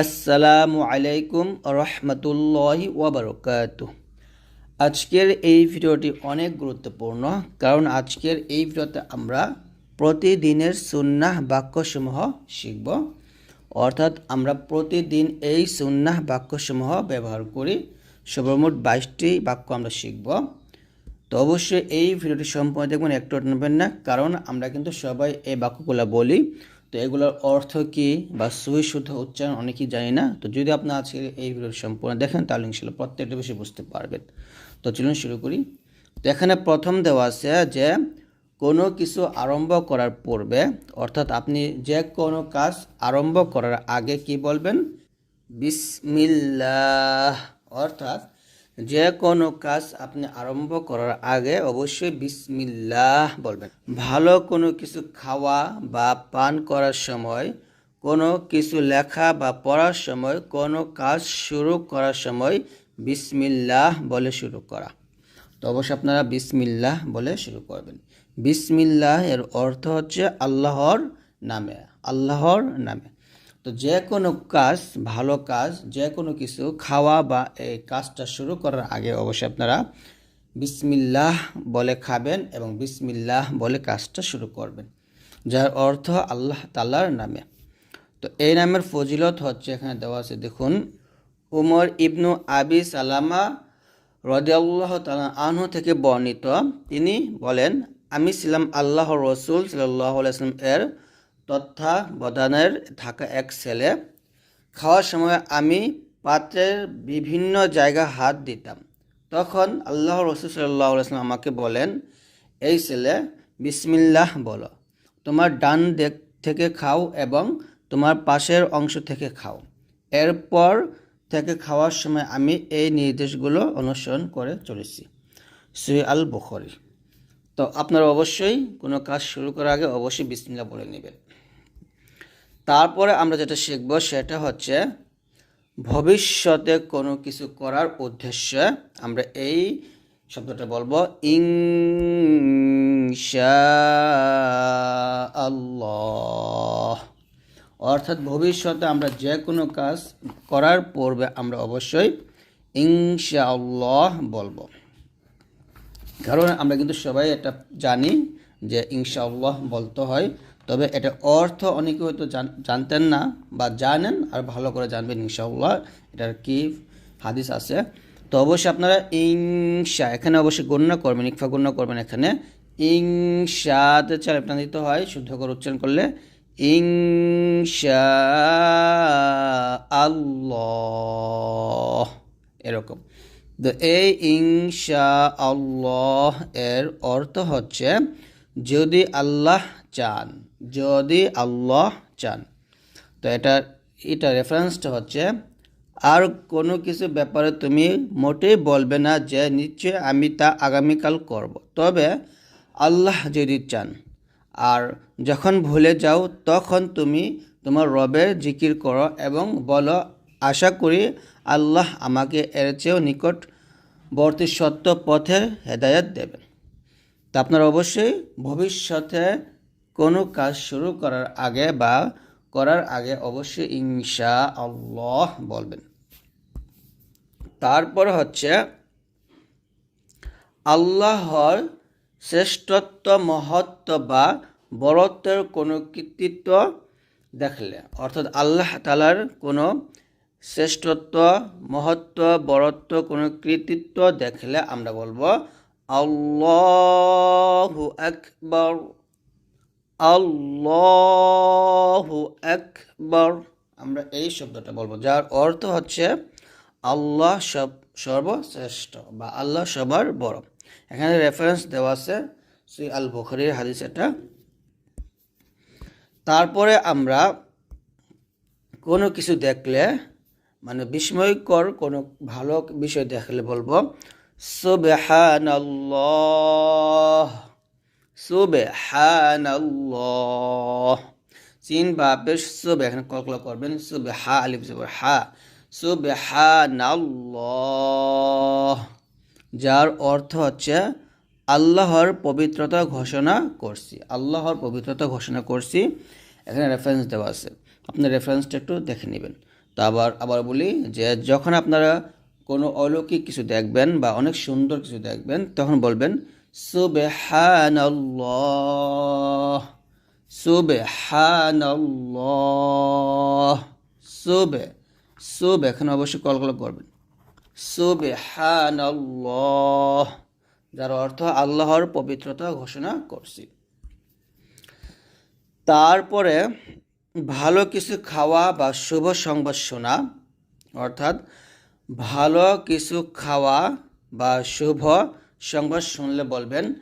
আসসালামু আলাইকুম রহমতুল্লাহি ওবরকাত আজকের এই ভিডিওটি অনেক গুরুত্বপূর্ণ, কারণ আজকের এই ভিডিওতে আমরা প্রতিদিনের সুন্নাহ বাক্যসমূহ শিখব। অর্থাৎ আমরা প্রতিদিন এই সুন্নাহ বাক্যসমূহ ব্যবহার করি। সর্বমোট বাইশটি বাক্য আমরা শিখব। তো অবশ্যই এই ভিডিওটি সম্পূর্ণ দেখবেন, একটু নেবেন না, কারণ আমরা কিন্তু সবাই এই বাক্যগুলো বলি। তো এগুলোর অর্থ কী বা সুই শুদ্ধ উচ্চারণ অনেকেই জানি না। তো যদি আপনি আজকে এই সম্পূর্ণ দেখেন, তাহলে ইনশাল্লাহ প্রত্যেকটা বেশি বুঝতে পারবেন। তো চলুন শুরু করি। তো এখানে প্রথম দেওয়া আছে যে, কোনো কিছু আরম্ভ করার পূর্বে, অর্থাৎ আপনি যে কোনো কাজ আরম্ভ করার আগে কি বলবেন? বিসমিল্লাহ, অর্থাৎ যে কোনো কাজ আপনি আরম্ভ করার আগে অবশ্যই বিসমিল্লাহ বলবেন। ভালো কোনো কিছু খাওয়া বা পান করার সময়, কোনো কিছু লেখা বা পড়ার সময়, কোনো কাজ শুরু করার সময় বিসমিল্লাহ বলে শুরু করা। তো অবশ্যই আপনারা বিসমিল্লাহ বলে শুরু করবেন। বিসমিল্লাহ এর অর্থ হচ্ছে আল্লাহর নামে আল্লাহর নামে। তো যে কোনো কাজ, ভালো কাজ, যে কোনো কিছু খাওয়া বা এই কাজটা শুরু করার আগে অবশ্যই আপনারা বিসমিল্লাহ বলে খাবেন এবং বিসমিল্লাহ বলে কাজটা শুরু করবেন, যার অর্থ আল্লাহ তাল্লার নামে। তো এই নামের ফজিলত হচ্ছে এখানে দেওয়া আছে, দেখুন, উমর ইবনু আবি সালামা রদিয়াল্লাহ তালা আনহু থেকে বর্ণিত। তিনি বলেন, আমি ছিলাম আল্লাহ রসুল সাল্লাহ আলাইসলাম এর তত্ত্বাবধানের থাকা এক ছেলে। খাওয়ার সময় আমি পাত্রের বিভিন্ন জায়গা হাত দিতাম। তখন আল্লাহ রসুল সাল্লাহ আলাইসলাম আমাকে বলেন, এই ছেলে, বিসমিল্লাহ বলো। তোমার ডান দিক থেকে খাও এবং তোমার পাশের অংশ থেকে খাও। এরপর থেকে খাওয়ার সময় আমি এই নির্দেশগুলো অনুসরণ করে চলেছি। সুই আল বুখরি। তো আপনারা অবশ্যই কোনো কাজ শুরু করার আগে অবশ্যই বিসমিল্লা বলে নেবেন। তারপরে আমরা যেটা শিখব সেটা হচ্ছে ভবিষ্যতে কোনো কিছু করার উদ্দেশ্যে আমরা এই শব্দটা বলব ইংশা আল্লাহ অর্থাৎ ভবিষ্যতে আমরা যে কোনো কাজ করার পূর্বে আমরা অবশ্যই ইনশা আল্লাহ বলব। কারণ আমরা কিন্তু সবাই এটা জানি যে ইনশাআল্লাহ বলতে হয়। তবে এটা অর্থ অনেকে হয়তো জানতেন না বা জানেন আর ভালো করে জানবেন ইনশাআল্লাহ। এটার কি হাদিস আছে? তো অবশ্যই আপনারা ইংশা এখানে অবশ্যই গণ্য করবেন, ইকফা গণ্য করবেন এখানে। ইংশাতে চার আপনার দিতে হয়, শুদ্ধ করে উচ্চারণ করলে। ইংশা আল্লাহ এরকম। তো এই ইংশা আল্লাহ এর অর্থ হচ্ছে, যদি আল্লাহ চান যদি আল্লাহ চান তো এটা এটা রেফারেন্সটা হচ্ছে, আর কোনো কিছু ব্যাপারে তুমি মোটেই বলবে না যে নিশ্চয় আমি তা আগামীকাল করব। তবে আল্লাহ যদি চান, আর যখন ভুলে যাও, তখন তুমি তোমার রবের জিকির করো এবং বলো, আশা করি আল্লাহ আমাকে এর চেয়েও নিকটবর্তী সত্য পথে হেদায়ত দেবেন তা আপনারা অবশ্যই ভবিষ্যতে কোনো কাজ শুরু করার আগে বা করার আগে অবশ্যই ইনশা আল্লাহ বলবেন। তারপর হচ্ছে আল্লাহর শ্রেষ্ঠত্ব, মহত্ব বা বরত্বের কোনো কৃতিত্ব দেখলে, অর্থাৎ আল্লাহ তালার কোনো শ্রেষ্ঠত্ব, মহত্ব বরত্ব কোনো কৃতিত্ব দেখলে আমরা বলব আল্লাহু আকবর। আল্লাহু আকবর। আমরা এই শব্দটা বলব, যার অর্থ হচ্ছে আল্লাহ সব সর্বশ্রেষ্ঠ বা আল্লাহ সবার বড়। এখানে রেফারেন্স দেওয়া আছে শ্রী আল বখরির হাদিস এটা তারপরে আমরা কোনো কিছু দেখলে মানে বিস্ময়কর কোনো ভালো বিষয় দেখলে বলব, সুবহানাল্লাহ। সুবহানাল্লাহ। সিন বা পেশ এখানে কলকলা করবেন আলিফ জবর, হা। সুবহানাল্লাহ, যার অর্থ হচ্ছে আল্লাহর পবিত্রতা ঘোষণা করছি। আল্লাহর পবিত্রতা ঘোষণা করছি। এখানে রেফারেন্স দেওয়া আছে। আপনার রেফারেন্সটা একটু দেখে নেবেন। তো আবার আবার বলি যে যখন আপনারা কোনো অলৌকিক কিছু দেখবেন বা অনেক সুন্দর কিছু দেখবেন, তখন বলবেন সুবহানাল্লাহ সুবহানাল্লাহ, সুবে সুবে, এখানে অবশ্যই কলকল করবেন। সুবহানাল্লাহ, যার অর্থ আল্লাহর পবিত্রতা ঘোষণা করছি। তারপরে ভালো কিছু খাওয়া বা শুভ সংবাদ শোনা, অর্থাৎ ভালো কিছু খাওয়া বা শুভ সংবাদ শুনলে বলবেন,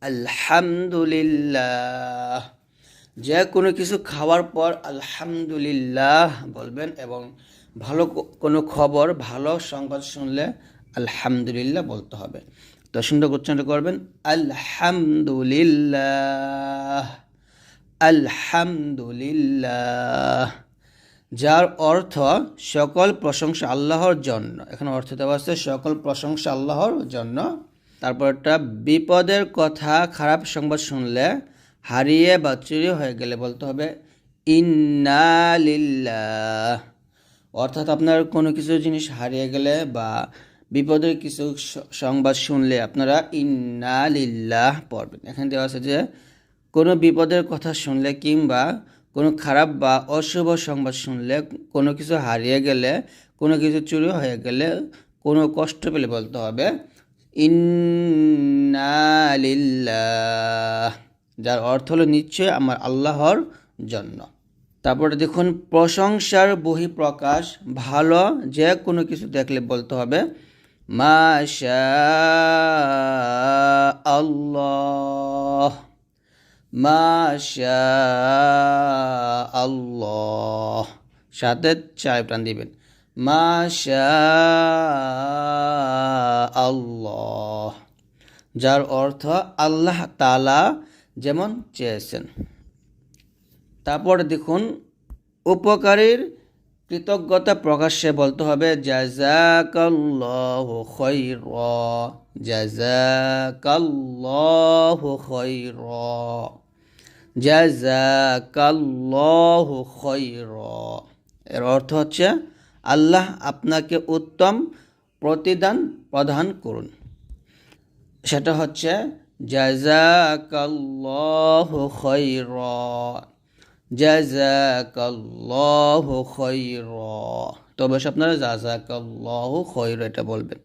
আলহামদুলিল্লাহ। যে কোনো কিছু খাওয়ার পর আলহামদুলিল্লাহ বলবেন এবং ভালো কোনো খবর, ভালো সংবাদ শুনলে আলহামদুলিল্লাহ বলতে হবে। তো সুন্দর উচ্চারণ করবেন, আলহামদুলিল্লাহ। আলহামদুলিল্লাহ। যার অর্থ সকল প্রশংসা আল্লাহর জন্য। এখানে অর্থ দেওয়া আছে সকল প্রশংসা আল্লাহর জন্য। তারপরটা বিপদের কথা খারাপ সংবাদ শুনলে হারিয়ে বা চুরি হয়ে গেলে বলতে হবে ইন্নালিল্লাহ অর্থাৎ আপনার কোনো কিছু জিনিস হারিয়ে গেলে বা বিপদের কিছু সংবাদ শুনলে আপনারা ইন্নালিল্লাহ পড়বেন। এখানে দেওয়া আছে যে, কোনো বিপদের কথা শুনলে কিংবা কোনো খারাপ বা অশুভ সংবাদ শুনলে কোনো কিছু হারিয়ে গেলে, কোনো কিছু চুরি হয়ে গেলে কোনো কষ্ট পেলে বলতে হবে ইন্নালিল্লাহ যার অর্থ হলো নিশ্চয় আমার আল্লাহর জন্য। তারপরে দেখুন, প্রশংসার বহিঃপ্রকাশ, ভালো যে কোনো কিছু দেখলে বলতে হবে মাশা আল্লাহ মাশা আল্লাহ সাথে চায় প্রাণ দিবেন। আল্লাহ যার অর্থ আল্লাহ তালা যেমন চেয়েছেন। তারপর দেখুন, উপকারীর কৃতজ্ঞতা প্রকাশ্যে বলতে হবে জাজাকাল্লাহু খৈর জাজাকাল্লাহু এর অর্থ হচ্ছে আল্লাহ আপনাকে উত্তম প্রতিদান প্রদান করুন। সেটা হচ্ছে জাজাকাল্লাহু খৈরা জাজাকাল্লাহু খৈরা তবে আপনারা জাজাকাল্লাহু খৈর এটা বলবেন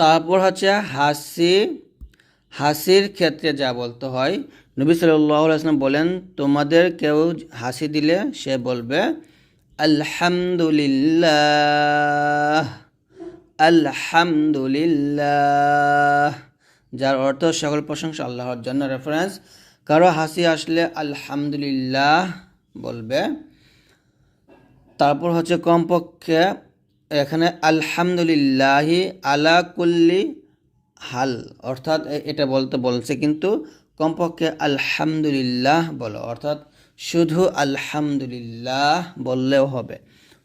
তারপর হচ্ছে, হাসি। হাসির ক্ষেত্রে যা বলতে হয়, নবী সাল্লাহ আসলাম বলেন, তোমাদের কেউ হাসি দিলে সে বলবে আলহামদুলিল্লাহ আলহামদুলিল্লাহ। যার অর্থ সকল প্রশংসা আল্লাহর জন্য রেফারেন্স কারও হাসি আসলে আলহামদুলিল্লাহ বলবে। তারপর হচ্ছে কমপক্ষে এখানে আলহামদুলিল্লাহি আলা কুল্লি হাল, অর্থাৎ এটা বলতে বলছে কিন্তু কমপক্ষে আলহামদুলিল্লাহ বলো, অর্থাৎ শুধু আলহামদুলিল্লাহ বললেও হবে।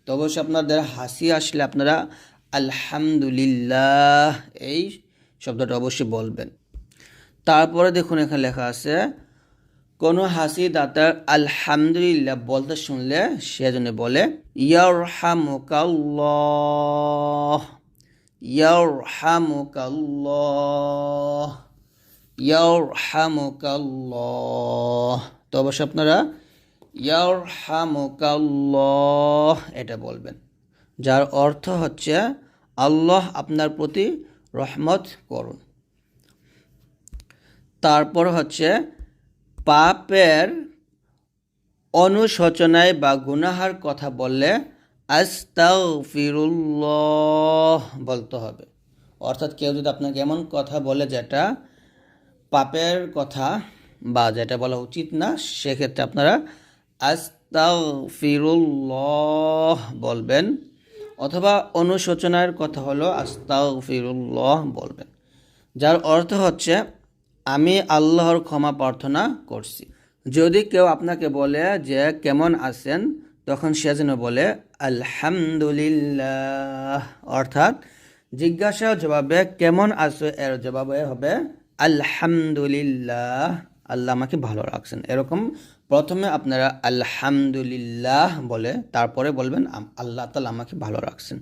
তো অবশ্যই আপনাদের হাসি আসলে আপনারা আলহামদুলিল্লাহ এই শব্দটা অবশ্যই বলবেন। তারপরে দেখুন এখানে লেখা আছে, কোনো হাসি দাতার আলহামদুলিল্লাহ বলতে শুনলে সেজন্য বলে ইয়র ইয়ারহামুকাল্লাহ ইয়ারহামুকাল্লাহ ইয়ারহামুকাল্লাহ। তো অবশ্যই আপনারা ইয়ারহামুকাল্লাহ, এটা বলবেন। যার অর্থ হচ্ছে, আল্লাহ আপনার প্রতি রহমত করুন। তারপর হচ্ছে, পাপের অনুশোচনায় বা গুনাহার কথা বললে, আস্তাগফিরুল্লাহ বলতে হবে। অর্থাৎ কেউ যদি আপনাকে এমন কথা বলে যেটা পাপের কথা বা যেটা বলা উচিত না, সেক্ষেত্রে আপনারা আস্তাগফিরুল্লাহ বলবেন, অথবা অনুশোচনার কথা হলো আস্তাগফিরুল্লাহ বলবেন, যার অর্থ হচ্ছে, আমি আল্লাহর ক্ষমা প্রার্থনা করছি। যদি কেউ আপনাকে বলে যে কেমন আছেন, তখন সে যেন বলে, আলহামদুলিল্লাহ। অর্থাৎ জিজ্ঞাসা জবাবে, কেমন আছো, এর জবাবে হবে, আলহামদুলিল্লাহ। আল্লাহ আমাকে ভালো রাখছেন। এরকম প্রথমে আপনারা আলহামদুলিল্লাহ বলে, তারপরে বলবেন আল্লাহ তালা আমাকে ভালো রাখছেন।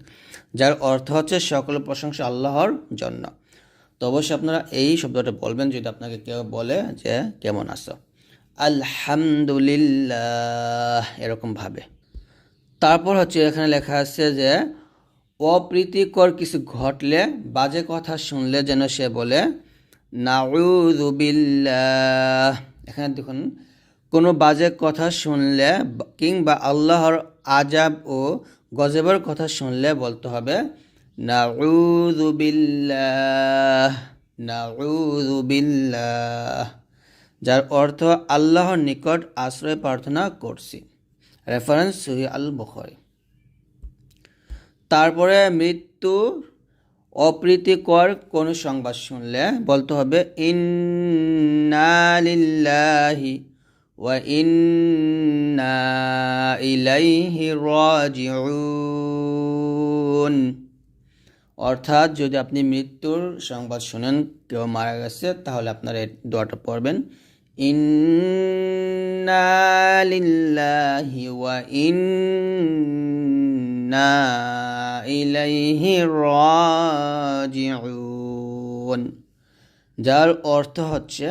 যার অর্থ হচ্ছে সকল প্রশংসা আল্লাহর জন্য। তো অবশ্যই আপনারা এই শব্দটা বলবেন, যদি আপনাকে কেউ বলে যে, কেমন আছো? আলহামদুলিল্লাহ এরকমভাবে তারপর হচ্ছে এখানে লেখা আছে যে, অপ্রীতিকর কিছু ঘটলে বাজে কথা শুনলে যেন সে বলে, নাউযুবিল্লাহ। এখানে দেখুন কোনো বাজে কথা শুনলে কিংবা আল্লাহর আজাব ও গজবের কথা শুনলে বলতে হবে যার অর্থ আল্লাহর নিকট আশ্রয় প্রার্থনা করছি। রেফারেন্স সহি আল বুখারী। তারপরে মৃত্যু অপ্রীতিকর কোনো সংবাদ শুনলে বলতে হবে ইন্নালিল্লাহি ইন্না ইলাইহি রাজিউন অর্থাৎ যদি আপনি মৃত্যুর সংবাদ শুনেন, কেউ মারা গেছে, তাহলে আপনারা এই দোয়াটা পড়বেন, ইন্না লিল্লাহি ওয়া ইন্না ইলাইহি রাজিউন। যার অর্থ হচ্ছে,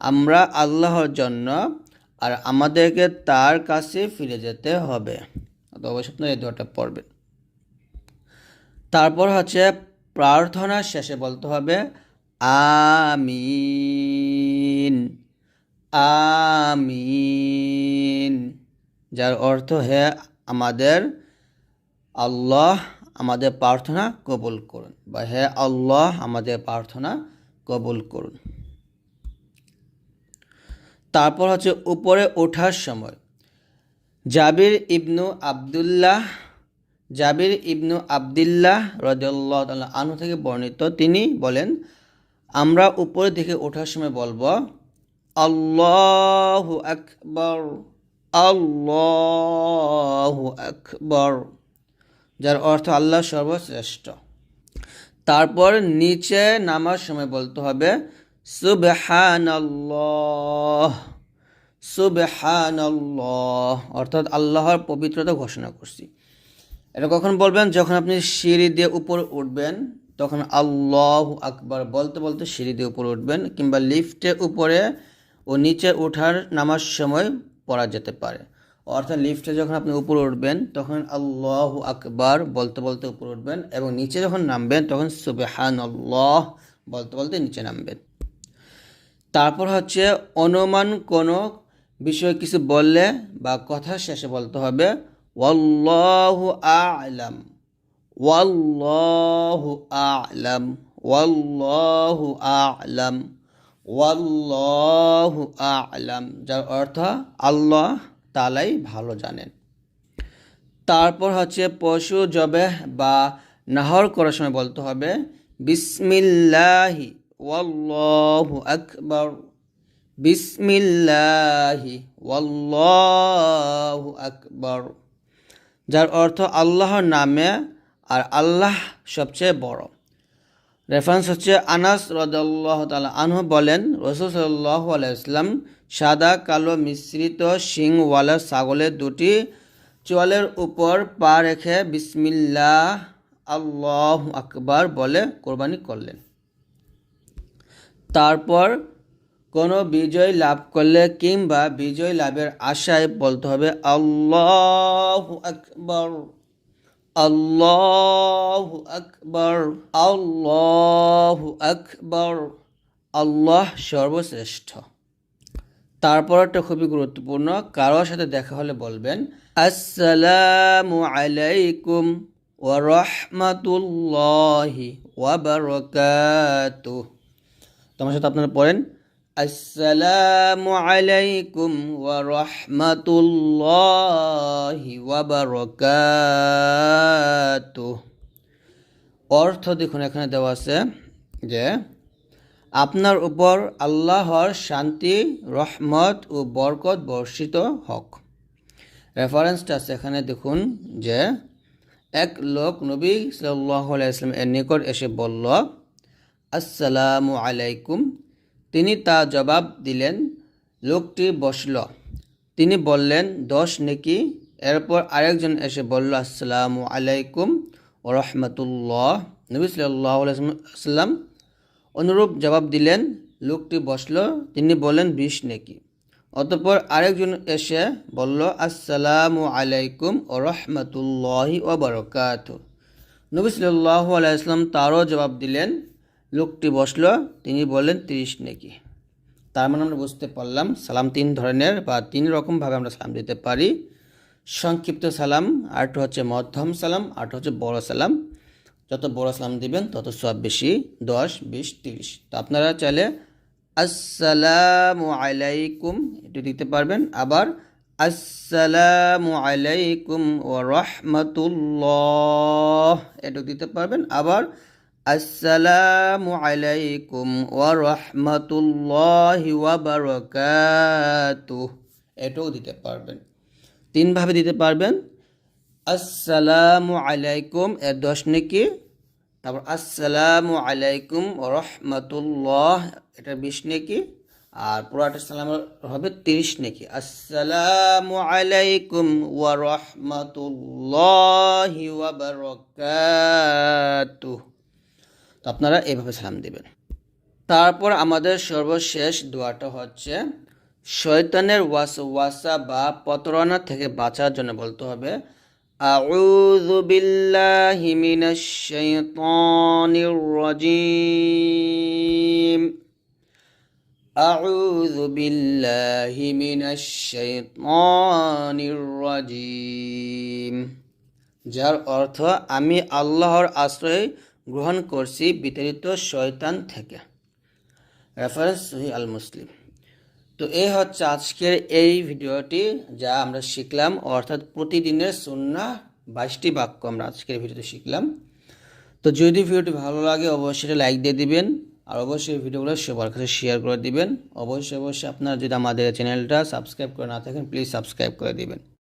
আমরা আল্লাহর জন্য আর আমাদেরকে তার কাছে ফিরে যেতে হবে। তো অবশ্যই এই দোয়াটা পড়বেন। তারপর হচ্ছে প্রার্থনার শেষে বলতে হবে, আমিন আমিন। যার অর্থ হে আমাদের আল্লাহ, আমাদের প্রার্থনা কবুল করুন বা হে আল্লাহ, আমাদের প্রার্থনা কবুল করুন। তারপর হচ্ছে উপরে ওঠার সময়। জাবির ইবনু আবদুল্লাহ, জাবির ইবনু আবদুল্লাহ রদুল্লাহ আনু থেকে বর্ণিত, তিনি বলেন, আমরা উপরের দিকে ওঠার সময় বলব, আল্লাহু আকবর আল্লাহু আকবর যার অর্থ আল্লাহ সর্বশ্রেষ্ঠ। তারপর নিচে নামার সময় বলতে হবে সুবহানাল্লাহ সুবহানাল্লাহ, অর্থাৎ আল্লাহর পবিত্রতা ঘোষণা করছি। এটা কখন বলবেন? যখন আপনি সিঁড়ি দিয়ে উপরে উঠবেন, তখন আল্লাহ আকবার বলতে বলতে সিঁড়ি দিয়ে উপরে উঠবেন, কিংবা লিফটের উপরে ও নিচে ওঠার নামার সময় পড়া যেতে পারে। অর্থাৎ লিফটে যখন আপনি উপরে উঠবেন, তখন আল্লাহ আকবার বলতে বলতে উপরে উঠবেন এবং নিচে যখন নামবেন, তখন সুবেহান আল্লাহ বলতে বলতে নিচে নামবেন। তারপর হচ্ছে অনুমান কোনো বিষয়ে কিছু বললে বা কথা শেষে বলতে হবে, ওয়াল্লাহু আ'লাম ওয়াল্লাহু আ'লাম ওয়াল্লাহু আ'লাম ওয়াল্লাহু আ'লাম যার অর্থ আল্লাহ তালাই ভালো জানেন। তারপর হচ্ছে পশু জবেহ বা নাহর করার সময় বলতে হবে, বিসমিল্লাহি ওয়াল্লাহু আকবার বিসমিল্লাহি ওয়াল্লাহু আকবার যার অর্থ আল্লাহর নামে আর আল্লাহ সবচেয়ে বড়। রেফারেন্স হচ্ছে আনাস রদাল্লাহ তালা আনহু বলেন, রসুল সাল্লাহ আলাইসলাম সাদা, কালো, মিশ্রিত শিংওয়ালা ছাগলের দুটি চোয়ালের উপর পা রেখে বিসমিল্লাহ, আল্লাহ আকবার বলে কোরবানি করলেন। তারপর কোনো বিজয় লাভ করলে কিংবা বিজয় লাভের আশায় বলতে হবে, আল্লাহ আকবর আল্লাহ আকবর আল্লাহ আকবর, আল্লাহ সর্বশ্রেষ্ঠ। তারপর একটা খুবই গুরুত্বপূর্ণ, কারোর সাথে দেখা হলে বলবেন, আসসালামু আলাইকুম ওয়া রাহমাতুল্লাহি ওয়া বারাকাতুহ। তোমার সাথে আপনারা পড়েন, আসসালামু আলাইকুম ওয়া রাহমাতুল্লাহি ওয়া বারাকাতুহ। অর্থ দেখুন, এখানে দেওয়া আছে যে, আপনার উপর আল্লাহর শান্তি, রহমত ও বরকত বর্ষিত হক। রেফারেন্সটা আছে এখানে, দেখুন যে, এক লোক নবী সাল্লাহ আলাইসলাম এর নিকট এসে বলল আসসালামু আলাইকুম। তিনি তা জবাব দিলেন, লোকটি বসল। তিনি বললেন, দশ নেকি। এরপর আরেকজন এসে বলল, আসসালামু আলাইকুম ও রহমতুল্লাহ। নবী সাল্লাম অনুরূপ জবাব দিলেন, লোকটি বসল। তিনি বললেন, বিশ নেকি। অতপর আরেকজন এসে বলল, আসসালামু আলাইকুম ও রহমতুল্লাহি ও বরকাত নবী সাল্লাহ আলাইসলাম তারও জবাব দিলেন লোকটি বসল, তিনি বললেন, তিরিশ নেকি। তার মানে আমরা বুঝতে পারলাম, সালাম তিন ধরনের বা তিন রকমভাবে আমরা সালাম দিতে পারি। সংক্ষিপ্ত সালাম আরেকটা হচ্ছে মধ্যম সালাম আরেকটা হচ্ছে বড় সালাম। যত বড় সালাম দিবেন, তত সব বেশি, দশ, বিশ, তিরিশ। তো আপনারা চাইলে আসসালামু আলাইকুম, এটি দিতে পারবেন। আবার আসসালামু আলাইকুম ও রহমতুল্লাহ এটু দিতে পারবেন। আবার আসসালামু আলাইকুম ওয়া রহমতুল্লাহি ওয়া বারাকাতুহ। এটাও দিতে পারবেন। তিনভাবে দিতে পারবেন। আসসালামু আলাইকুম, এর দশ নাকি। তারপর আসসালামু আলাইকুম রহমতুল্লাহ এটা বিশ নাকি। আর পুরাটা সালাম হবে তিরিশ নাকি। আসসালামু আলাইকুম ওয়া রহমতুল্লাহি ওয়া বারাকাতুহ। তো আপনারা এইভাবে সালাম দেবেন। তারপর আমাদের সর্বশেষ দোয়াটা হচ্ছে, শয়তানের ওয়াস, ওয়াসা বা প্রতারণা থেকে বাঁচার জন্য বলতে হবে মিনাশ শাইতানির রাজিম। আউযু বিল্লাহি মিনাশ শাইতানির রাজিম। যার অর্থ, আমি আল্লাহর আশ্রয় গ্রহণ করছি বিতাড়িত শয়তান থেকে। রেফারেন্স সহি আল মুসলিম তো এই হচ্ছে আজকের এই ভিডিওটি যা আমরা শিখলাম, অর্থাৎ প্রতিদিনের সুন্না বাইশটি বাক্য আমরা আজকের ভিডিওতে শিখলাম। তো যদি ভিডিওটি ভালো লাগে, অবশ্যই লাইক দিয়ে দিবেন, আর অবশ্যই ভিডিওগুলো সবার কাছে শেয়ার করে দিবেন। অবশ্যই অবশ্যই আপনারা যদি আমাদের চ্যানেলটা সাবস্ক্রাইব করে না থাকেন প্লিজ সাবস্ক্রাইব করে দিবেন।